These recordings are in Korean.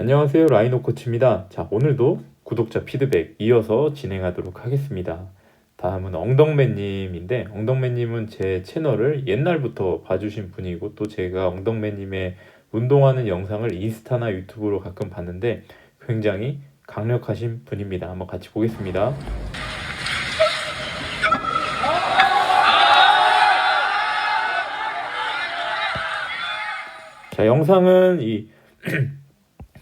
안녕하세요. 라이노 코치입니다. 자, 오늘도 구독자 피드백 이어서 진행하도록 하겠습니다. 다음은 엉덩맨님인데, 엉덩맨님은 제 채널을 옛날부터 봐주신 분이고, 또 제가 엉덩맨님의 운동하는 영상을 인스타나 유튜브로 가끔 봤는데, 굉장히 강력하신 분입니다. 한번 같이 보겠습니다. 자, 영상은 이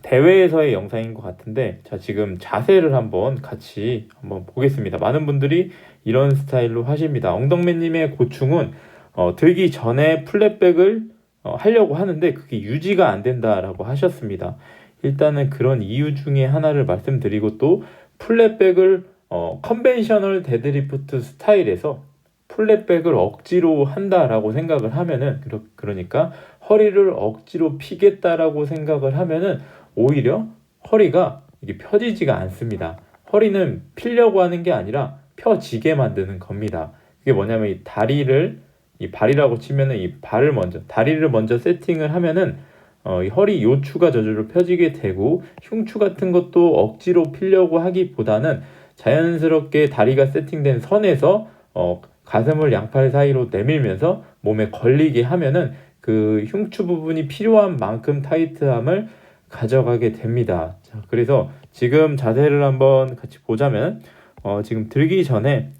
대회에서의 영상인 것 같은데, 자, 지금 자세를 한번 같이 한번 보겠습니다. 많은 분들이 이런 스타일로 하십니다. 엉덩맨님의 고충은 어, 들기 전에 플랫백을 어, 하려고 하는데 그게 유지가 안 된다라고 하셨습니다. 일단은 그런 이유 중에 하나를 말씀드리고 또 플랫백을 어, 컨벤셔널 데드리프트 스타일에서 플랫백을 억지로 한다라고 생각을 하면은 그러, 그러니까 허리를 억지로 피겠다라고 생각을 하면은 오히려 허리가 이게 펴지지가 않습니다. 허리는 필려고 하는 게 아니라 펴지게 만드는 겁니다. 그게 뭐냐면 이 다리를 이 발이라고 치면은 이 발을 먼저 다리를 먼저 세팅을 하면은 어, 이 허리 요추가 저절로 펴지게 되고 흉추 같은 것도 억지로 피려고 하기보다는 자연스럽게 다리가 세팅된 선에서 어, 가슴을 양팔 사이로 내밀면서 몸에 걸리게 하면은 그 흉추 부분이 필요한 만큼 타이트함을 가져가게 됩니다. 자, 그래서 지금 자세를 한번 같이 보자면 어, 지금 들기 전에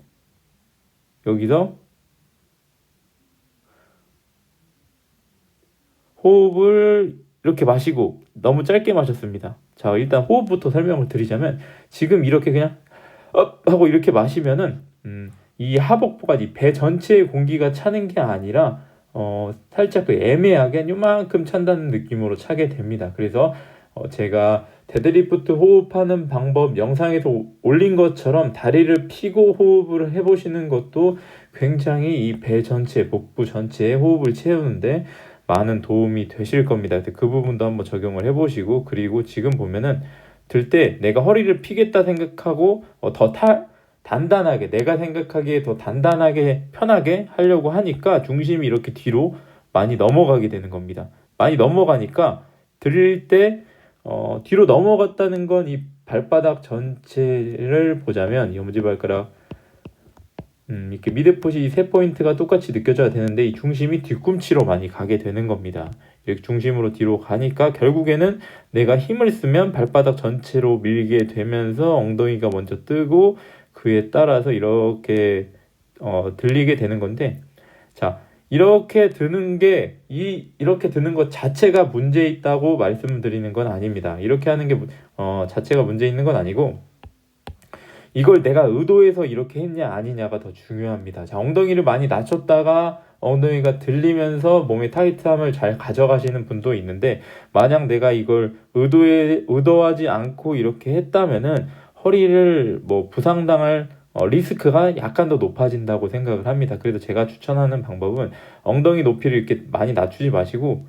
여기서 호흡을 이렇게 마시고 너무 짧게 마셨습니다. 자, 일단 호흡부터 설명을 드리자면 지금 이렇게 그냥 업 하고 이렇게 마시면은 음, 이 하복부가 이 배 전체에 공기가 차는 게 아니라 어, 살짝 그 애매하게 요만큼 찬다는 느낌으로 차게 됩니다. 그래서 어, 제가 데드리프트 호흡하는 방법 영상에서 올린 것처럼 다리를 펴고 호흡을 해보시는 것도 굉장히 이 배 전체, 복부 전체에 호흡을 채우는데 많은 도움이 되실 겁니다. 그 부분도 한번 적용을 해보시고 그리고 지금 보면은 들 때 내가 허리를 피겠다 생각하고 어, 더 타, 단단하게 내가 생각하기에 더 단단하게 편하게 하려고 하니까 중심이 이렇게 뒤로 많이 넘어가게 되는 겁니다. 많이 넘어가니까 들릴 때 어, 뒤로 넘어갔다는 건 이 발바닥 전체를 보자면 이 엄지발가락 음, 이렇게 미드풋이 세 포인트가 똑같이 느껴져야 되는데 이 중심이 뒤꿈치로 많이 가게 되는 겁니다. 이렇게 중심으로 뒤로 가니까 결국에는 내가 힘을 쓰면 발바닥 전체로 밀게 되면서 엉덩이가 먼저 뜨고 그에 따라서 이렇게 어, 들리게 되는 건데 자 이렇게 드는 게 이 이렇게 드는 것 자체가 문제 있다고 말씀드리는 건 아닙니다. 이렇게 하는 게 어, 자체가 문제 있는 건 아니고 이걸 내가 의도해서 이렇게 했냐 아니냐가 더 중요합니다. 자 엉덩이를 많이 낮췄다가 엉덩이가 들리면서 몸의 타이트함을 잘 가져가시는 분도 있는데 만약 내가 이걸 의도해 의도하지 않고 이렇게 했다면은 허리를 뭐 부상당할 어, 리스크가 약간 더 높아진다고 생각을 합니다. 그래서 제가 추천하는 방법은 엉덩이 높이를 이렇게 많이 낮추지 마시고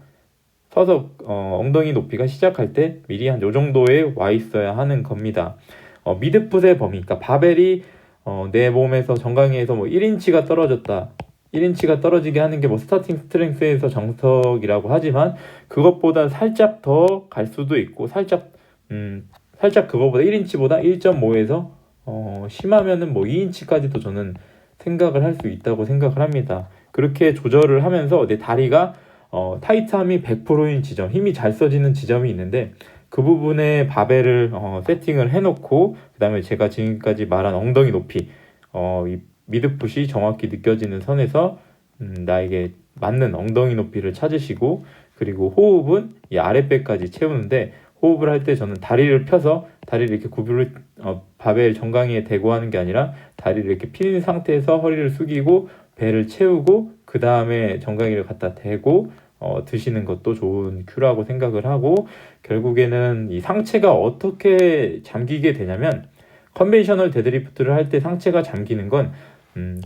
서서 어, 엉덩이 높이가 시작할 때 미리 한 요 정도에 와 있어야 하는 겁니다. 어, 미드풋의 범위, 그러니까 바벨이 어, 내 몸에서 정강이에서 뭐 1인치가 떨어졌다. 1인치가 떨어지게 하는 게 뭐 스타팅 스트렝스에서 정석이라고 하지만 그것보다 살짝 더 갈 수도 있고 살짝 음 살짝 그거보다 1인치보다 1.5에서 어, 심하면은 뭐 2인치까지도 저는 생각을 할 수 있다고 생각을 합니다. 그렇게 조절을 하면서 내 다리가 어, 타이트함이 100%인 지점, 힘이 잘 써지는 지점이 있는데 그 부분에 바벨을 어, 세팅을 해놓고 그 다음에 제가 지금까지 말한 엉덩이 높이 어, 이 미드풋이 정확히 느껴지는 선에서 음, 나에게 맞는 엉덩이 높이를 찾으시고 그리고 호흡은 이 아랫배까지 채우는데 호흡을 할 때 저는 다리를 펴서 다리를 이렇게 구부를 어, 바벨 정강이에 대고 하는 게 아니라 다리를 이렇게 핀 상태에서 허리를 숙이고 배를 채우고 그 다음에 정강이를 갖다 대고 어, 드시는 것도 좋은 큐라고 생각을 하고 결국에는 이 상체가 어떻게 잠기게 되냐면 컨벤셔널 데드리프트를 할 때 상체가 잠기는 건 음,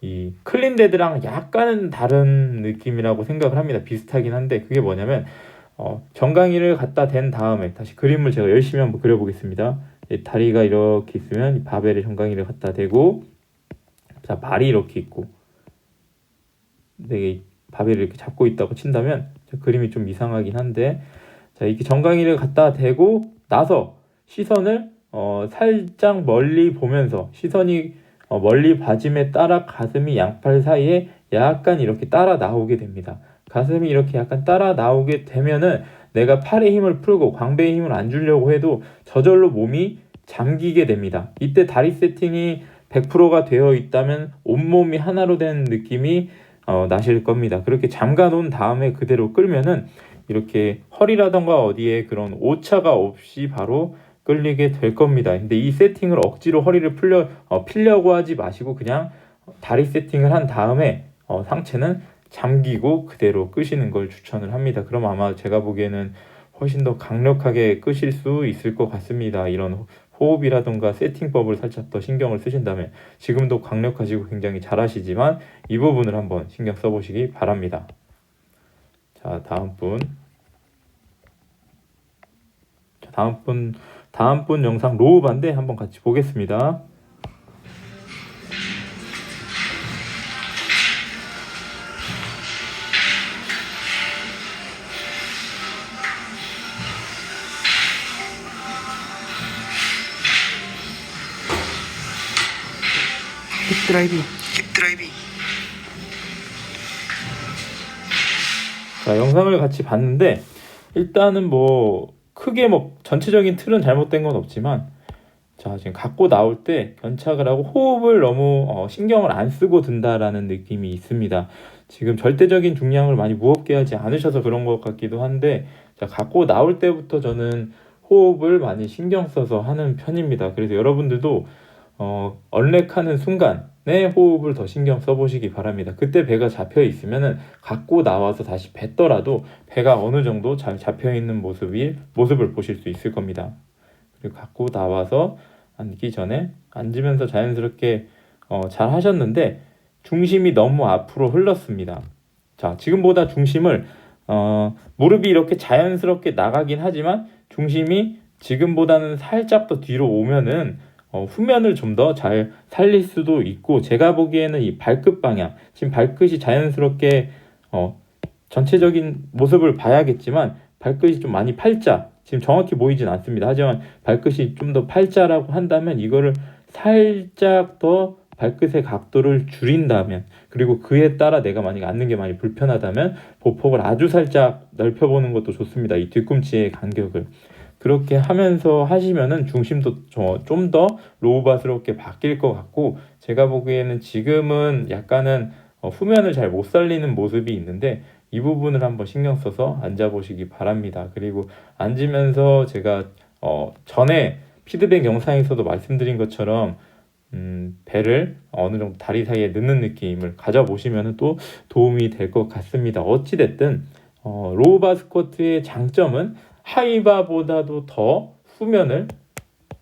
이 클린 데드랑 약간은 다른 느낌이라고 생각을 합니다. 비슷하긴 한데 그게 뭐냐면 어, 정강이를 갖다 댄 다음에 다시 그림을 제가 열심히 한번 그려보겠습니다. 다리가 이렇게 있으면 바벨에 정강이를 갖다 대고 자 발이 이렇게 있고 네, 바벨을 이렇게 잡고 있다고 친다면 그림이 좀 이상하긴 한데 자, 이렇게 정강이를 갖다 대고 나서 시선을 어, 살짝 멀리 보면서 시선이 어, 멀리 봐짐에 따라 가슴이 양팔 사이에 약간 이렇게 따라 나오게 됩니다. 가슴이 이렇게 약간 따라 나오게 되면은 내가 팔에 힘을 풀고 광배에 힘을 안 주려고 해도 저절로 몸이 잠기게 됩니다. 이때 다리 세팅이 100%가 되어 있다면 온몸이 하나로 된 느낌이 어, 나실 겁니다. 그렇게 잠가 놓은 다음에 그대로 끌면은 이렇게 허리라던가 어디에 그런 오차가 없이 바로 끌리게 될 겁니다. 근데 이 세팅을 억지로 허리를 풀려 어, 필려고 하지 마시고 그냥 다리 세팅을 한 다음에 어, 상체는 잠기고 그대로 끄시는 걸 추천을 합니다. 그럼 아마 제가 보기에는 훨씬 더 강력하게 끄실 수 있을 것 같습니다. 이런 호흡이라던가 세팅법을 살짝 더 신경을 쓰신다면 지금도 강력하시고 굉장히 잘하시지만 이 부분을 한번 신경 써보시기 바랍니다. 자 다음 분. 자, 다음 분 다음 분 영상 로우 반대 한번 같이 보겠습니다. 힙 드라이빙 힙 드라이빙 자, 영상을 같이 봤는데 일단은 뭐 크게 뭐 전체적인 틀은 잘못된 건 없지만 자 지금 갖고 나올 때 견착을 하고 호흡을 너무 어, 신경을 안 쓰고 든다라는 느낌이 있습니다. 지금 절대적인 중량을 많이 무겁게 하지 않으셔서 그런 것 같기도 한데 자 갖고 나올 때부터 저는 호흡을 많이 신경 써서 하는 편입니다. 그래서 여러분들도 어, 언렉하는 순간에 호흡을 더 신경 써보시기 바랍니다. 그때 배가 잡혀 있으면은 갖고 나와서 다시 뱉더라도 배가 어느 정도 잘 잡혀 있는 모습이 모습을 보실 수 있을 겁니다. 그리고 갖고 나와서 앉기 전에 앉으면서 자연스럽게 어, 잘 하셨는데 중심이 너무 앞으로 흘렀습니다. 자, 지금보다 중심을 어, 무릎이 이렇게 자연스럽게 나가긴 하지만 중심이 지금보다는 살짝 더 뒤로 오면은 어, 후면을 좀 더 잘 살릴 수도 있고 제가 보기에는 이 발끝 방향 지금 발끝이 자연스럽게 어, 전체적인 모습을 봐야겠지만 발끝이 좀 많이 팔자 지금 정확히 보이진 않습니다. 하지만 발끝이 좀 더 팔자라고 한다면 이거를 살짝 더 발끝의 각도를 줄인다면 그리고 그에 따라 내가 만약 앉는 게 많이 불편하다면 보폭을 아주 살짝 넓혀보는 것도 좋습니다. 이 뒤꿈치의 간격을 그렇게 하면서 하시면은 중심도 좀 더 로우바스럽게 바뀔 것 같고 제가 보기에는 지금은 약간은 어, 후면을 잘 못 살리는 모습이 있는데 이 부분을 한번 신경 써서 앉아 보시기 바랍니다. 그리고 앉으면서 제가 어, 전에 피드백 영상에서도 말씀드린 것처럼 음, 배를 어느 정도 다리 사이에 넣는 느낌을 가져보시면 또 도움이 될 것 같습니다. 어찌됐든 어, 로우바 스쿼트의 장점은 하이바보다도 더 후면을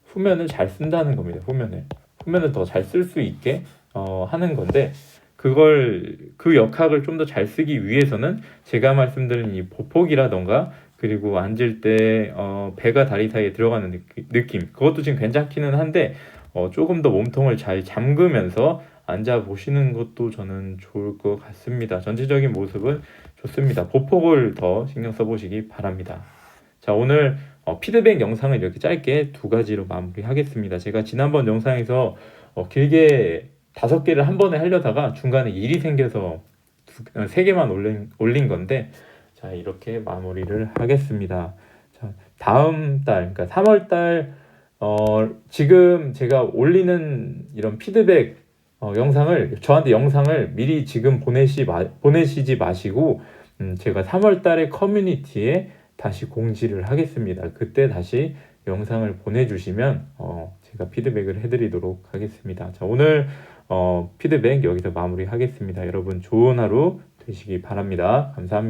후면을 잘 쓴다는 겁니다. 후면을 후면을 더 잘 쓸 수 있게 어, 하는 건데 그걸 그 역학을 좀 더 잘 쓰기 위해서는 제가 말씀드린 이 보폭이라던가 그리고 앉을 때 어, 배가 다리 사이에 들어가는 느낌, 그것도 지금 괜찮기는 한데 어, 조금 더 몸통을 잘 잠그면서 앉아 보시는 것도 저는 좋을 것 같습니다. 전체적인 모습은 좋습니다. 보폭을 더 신경 써보시기 바랍니다. 자 오늘 어, 피드백 영상을 이렇게 짧게 두 가지로 마무리하겠습니다. 제가 지난번 영상에서 어, 길게 다섯 개를 한 번에 하려다가 중간에 일이 생겨서 두, 어, 세 개만 올린, 올린 건데 자 이렇게 마무리를 하겠습니다. 자 다음 달 그러니까 3월 달 어, 지금 제가 올리는 이런 피드백 어, 영상을 저한테 영상을 미리 지금 보내시 마, 보내시지 마시고 음, 제가 3월 달에 커뮤니티에 다시 공지를 하겠습니다. 그때 다시 영상을 보내주시면 어, 제가 피드백을 해드리도록 하겠습니다. 자 오늘 어, 피드백 여기서 마무리하겠습니다. 여러분 좋은 하루 되시기 바랍니다. 감사합니다.